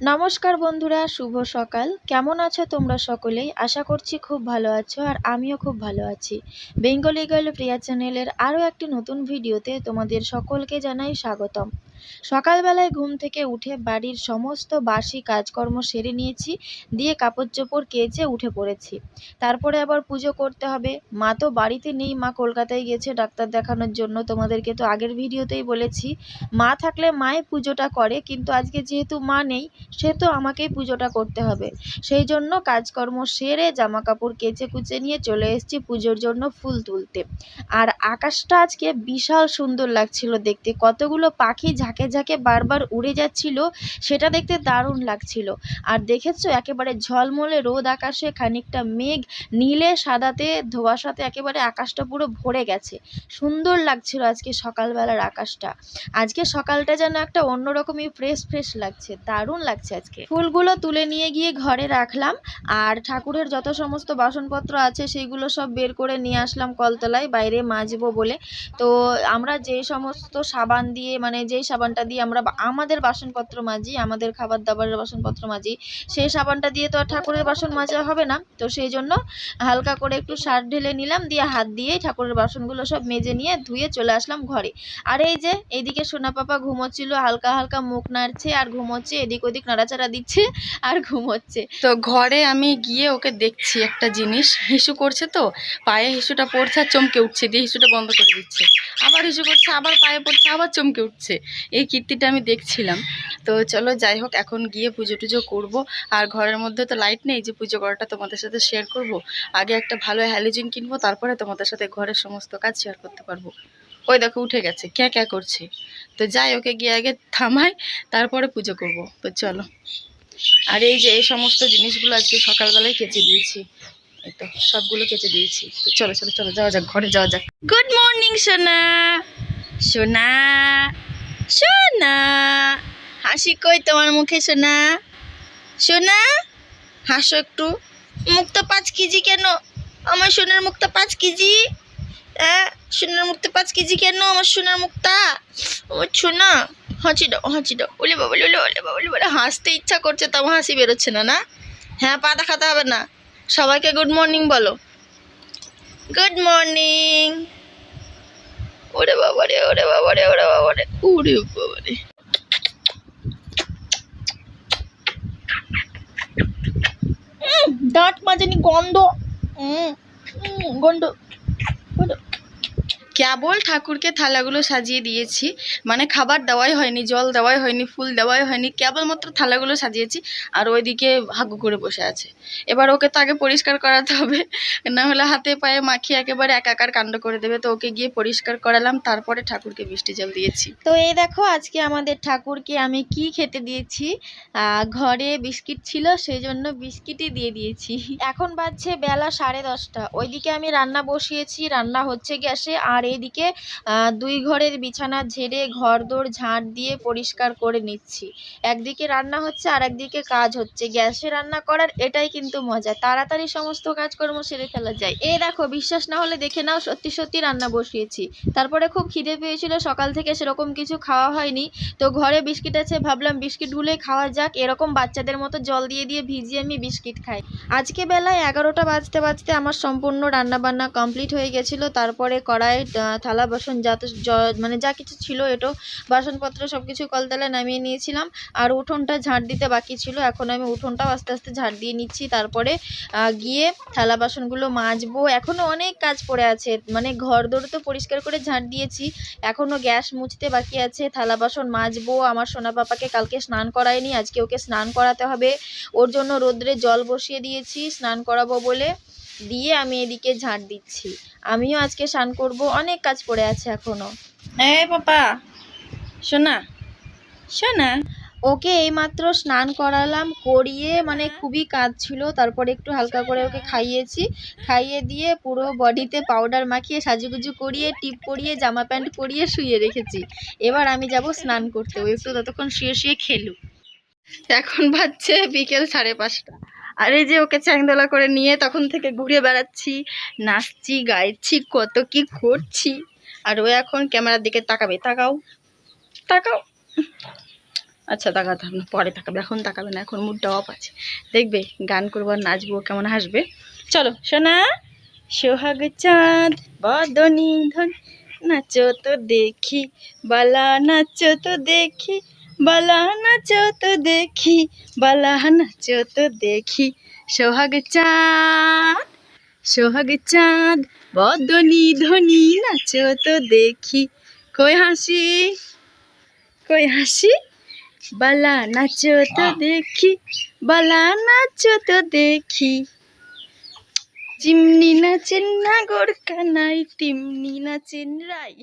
নমস্কার বন্ধুরা, শুভ সকাল। কেমন আছো তোমরা সকলেই? আশা করছি খুব ভালো আছো আর আমিও খুব ভালো আছি। বেঙ্গলি গার্ল প্রিয়া চ্যানেলের আরও একটি নতুন ভিডিওতে তোমাদের সকলকে জানাই স্বাগতম। সকালবেলায় ঘুম থেকে উঠে বাড়ির সমস্ত বাসি কাজকর্ম সেরে নিয়েছি, দিয়ে কাপড় চোপড় কেচে উঠে পড়েছি। তারপরে আবার পুজো করতে হবে। মা তো বাড়িতে নেই, মা কলকাতায় গেছে ডাক্তার দেখানোর জন্য, তোমাদেরকে তো আগের ভিডিওতেই বলেছি। মা থাকলে মাই পুজোটা করে, কিন্তু আজকে যেহেতু মা নেই সেহেতু আমাকেই পুজোটা করতে হবে। সেই জন্য কাজকর্ম সেরে জামা কাপড় কেচে কুচে নিয়ে চলে এসেছি পুজোর জন্য ফুল তুলতে। আর আকাশটা আজকে বিশাল সুন্দর লাগছিল দেখতে। কতগুলো পাখি ঝাঁকে ঝাঁকে ঝাঁকে বারবার উড়ে যাচ্ছিল, সেটা দেখতে দারুণ লাগছিল। আর দেখেছ, একেবারে ঝলমলে রোদ আকাশে খানিকটা মেঘ, নীলে সাদাতে ধোয়াশাতে একেবারে আকাশটা পুরো ভরে গেছে। সুন্দর লাগছিল আজকে সকালবেলার আকাশটা। আজকে সকালটা যেন একটা অন্যরকমই ফ্রেশ ফ্রেশ লাগছে, দারুণ লাগছে আজকে। ফুলগুলো তুলে নিয়ে গিয়ে ঘরে রাখলাম, আর ঠাকুরের যত সমস্ত বাসনপত্র আছে সেইগুলো সব বের করে নিয়ে আসলাম কলতলায়, বাইরে মাজবো বলে। তো আমরা যে সমস্ত সাবান দিয়ে মানে যেই সাবানটা দিয়ে আমরা আমাদের বাসনপত্র মাজি, আমাদের খাবার দাবারের বাসনপত্র মাজি। সেই সাবানটা দিয়ে তো আর ঠাকুরের বাসন মাজা হবে না। তো সেই জন্য হালকা করে একটু সার ঢেলে নিলাম, দিয়ে হাত দিয়েই ঠাকুরের বাসনগুলো সব মেজে নিয়ে ধুয়ে চলে আসলাম ঘরে। আর এই যে, এইদিকে সোনা পাপা ঘুমোচ্ছিল, হালকা হালকা মুখ নাড়ছে আর ঘুমোচ্ছে, এদিক ওদিক নাড়াচাড়া দিচ্ছে আর ঘুমোচ্ছে। তো ঘরে আমি গিয়ে ওকে দেখছি একটা জিনিস, হিসু করছে তো, পায়ে হিসুটা পড়ছে আর চমকে উঠছে, দিয়ে হিসুটা বন্ধ করে দিচ্ছে। আবার হিসু করছে, আবার পায়ে পড়ছে, আবার চমকে উঠছে। এই কীর্তিটা আমি দেখছিলাম। তো চলো যাই হোক এখন গিয়ে পুজো টুজো করব। আর ঘরের মধ্যে তো লাইট নেই যে পুজো করাটা তোমাদের সাথে শেয়ার করব। আগে একটা ভালো হ্যালোজিন কিনবো তারপরে তোমাদের সাথে ঘরের সমস্ত কাজ শেয়ার করতে পারব। ওই দেখো উঠে গেছে ক্যা ক্যা করছে। তো যাই ওকে গিয়ে আগে থামাই তারপরে পুজো করব। তো চলো। আর এই যে এই সমস্ত জিনিসগুলো আজকে সকালবেলায় কেচে দিয়েছি। তো সবগুলো কেচে দিয়েছি। তো চলো চলো চলো যাওয়া যাক ঘরে যাওয়া যাক। গুড মর্নিং সোনা। সোনা। সোনা হাসি কই তোমার মুখে সোনা সোনা হাসো একটু। মুখটা পাঁচ কেজি কেন? আমার সোনার মুখটা পাঁচ কেজি? হ্যাঁ সোনার মুখটা পাঁচ কেজি কেন আমার সোনার মুক্তা? আমার সোনা হাঁচি দাও হাঁচি দাও। ওলে বাবা, ওলে ওলে বাবা, ওলে হাসতে ইচ্ছা করছে, তাও হাসি বেরোচ্ছে না না? হ্যাঁ পা দেখাতে হবে না। সবাইকে গুড মর্নিং বলো। গুড মর্নিং ওরে বাবা রে ওরে বাবা রে। ওরে বাবা রে। দাঁত মাজানি গন্ধ। গন্ধ। কেবল ঠাকুরকে থালাগুলো সাজিয়ে দিয়েছি। মানে খাবার দেওয়াই হয়নি, জল দেওয়াই হয়নি, ফুল দেওয়াই হয়নি, কেবলমাত্র থালাগুলো সাজিয়েছি আর ওইদিকে হাগু করে বসে আছে। এবার ওকে তো আগে পরিষ্কার করাতে হবে, না হলে হাতে পায়ে মাখিয়ে একেবারে একাকার কাণ্ড করে দেবে। তো ওকে গিয়ে পরিষ্কার করালাম, তারপরে ঠাকুরকে মিষ্টি জল দিয়েছি। তো এই দেখো, আজকে আমাদের ঠাকুরকে আমি কি খেতে দিয়েছি? ঘরে বিস্কিট ছিল সেই জন্য বিস্কিটই দিয়ে দিয়েছি। এখন বাজছে বেলা সাড়ে দশটা। ওইদিকে আমি রান্না বসিয়েছি, রান্না হচ্ছে গ্যাসে, আর এইদিকে আহ, দুই ঘরের বিছানা ঝেড়ে ঘর দোর ঝাঁট দিয়ে পরিষ্কার করে নিচ্ছি। একদিকে রান্না হচ্ছে আর একদিকে কাজ হচ্ছে। গ্যাসে রান্না করার এটাই কিন্তু মজা। তাড়াতাড়ি সমস্ত কাজকর্ম সেরে ফেলা যায়। এই দেখো বিশ্বাস না হলে দেখে নাও সত্যি সত্যি রান্না বসিয়েছি। তারপরে খুব খিদে পেয়েছিল সকাল থেকে সেরকম কিছু খাওয়া হয়নি। তো ঘরে বিস্কিট আছে ভাবলাম বিস্কিট গুলোই খাওয়া যাক। এরকম বাচ্চাদের মতো জল দিয়ে দিয়ে ভিজিয়ে আমি বিস্কিট খাই। আজকে বেলায় এগারোটা বাজতে বাজতে আমার সম্পূর্ণ রান্না বান্না কমপ্লিট হয়ে গেছিল। তারপরে কড়াই থালা, বাসন জ- মানে যা কিছু ছিল এটো, বাসনপত্র সব কিছু কলতলায় নামিয়ে নিয়েছিলাম। আর উঠোনটা ঝাঁট দিতে বাকি ছিল। এখন আমি উঠোনটাও আস্তে আস্তে ঝাঁট দিয়ে নিচ্ছি। তারপরে গিয়ে থালা, বাসনগুলো মাজবো। এখনও অনেক কাজ পড়ে আছে। মানে ঘর দোর তো পরিষ্কার করে ঝাঁট দিয়েছি। এখনও গ্যাস মুছতে বাকি আছে। থালা, বাসন মাজবো। আমার সোনা পাপাকে কালকে স্নান করায়নি। আজকে ওকে স্নান করাতে হবে। ওর জন্য রোদ্রে জল বসিয়ে দিয়েছি। স্নান করাবো বলে দিয়ে আমি এদিকে ঝাঁট দিচ্ছি। আমিও আজকে স্নান করব অনেক কাজ পড়ে আছে এখনও এই পাপা শোনা শোনা ওকে এইমাত্র স্নান করালাম করিয়ে মানে খুবই কাজ ছিল তারপরে একটু হালকা করে ওকে খাইয়েছি। খাইয়ে দিয়ে পুরো বডিতে পাউডার মাখিয়ে সাজুগুজু করিয়ে টিপ পরিয়ে জামা প্যান্ট পরিয়ে শুয়ে রেখেছি। এবার আমি যাব স্নান করতে। ও একটু ততক্ষণ শুয়ে শুয়ে খেলুক। এখন বাজছে বিকেল সাড়ে পাঁচটা। আর এই যে ওকে চ্যাংদোলা করে নিয়ে তখন থেকে ঘুরে বেড়াচ্ছি, নাচছি, গাইছি, কত কি করছি। আর ও এখন ক্যামেরার দিকে তাকাবে, তাকাও তাকাও। আচ্ছা তাকাতে হবে পরে তাকাবে, এখন তাকাবে না, এখন মুডটা অফ আছে। দেখবে, গান করব আর নাচবো কেমন হাসবে। চলো, সোনা, সোহাগ চাঁদ, বদনি ধন, নাচো তো দেখি, বালা, নাচো তো দেখি। বালা নাচো তো দেখি বালা নাচো তো দেখি। সোহাগ চাঁদ সোহাগ চাঁদ বদনি ধনি নাচো তো দেখি। কই হাসি কই হাসি? বালা নাচো তো দেখি বালা নাচো তো দেখি। চিমনি নাচেন না গোরকা নাই তিমনি নাচেন রাই।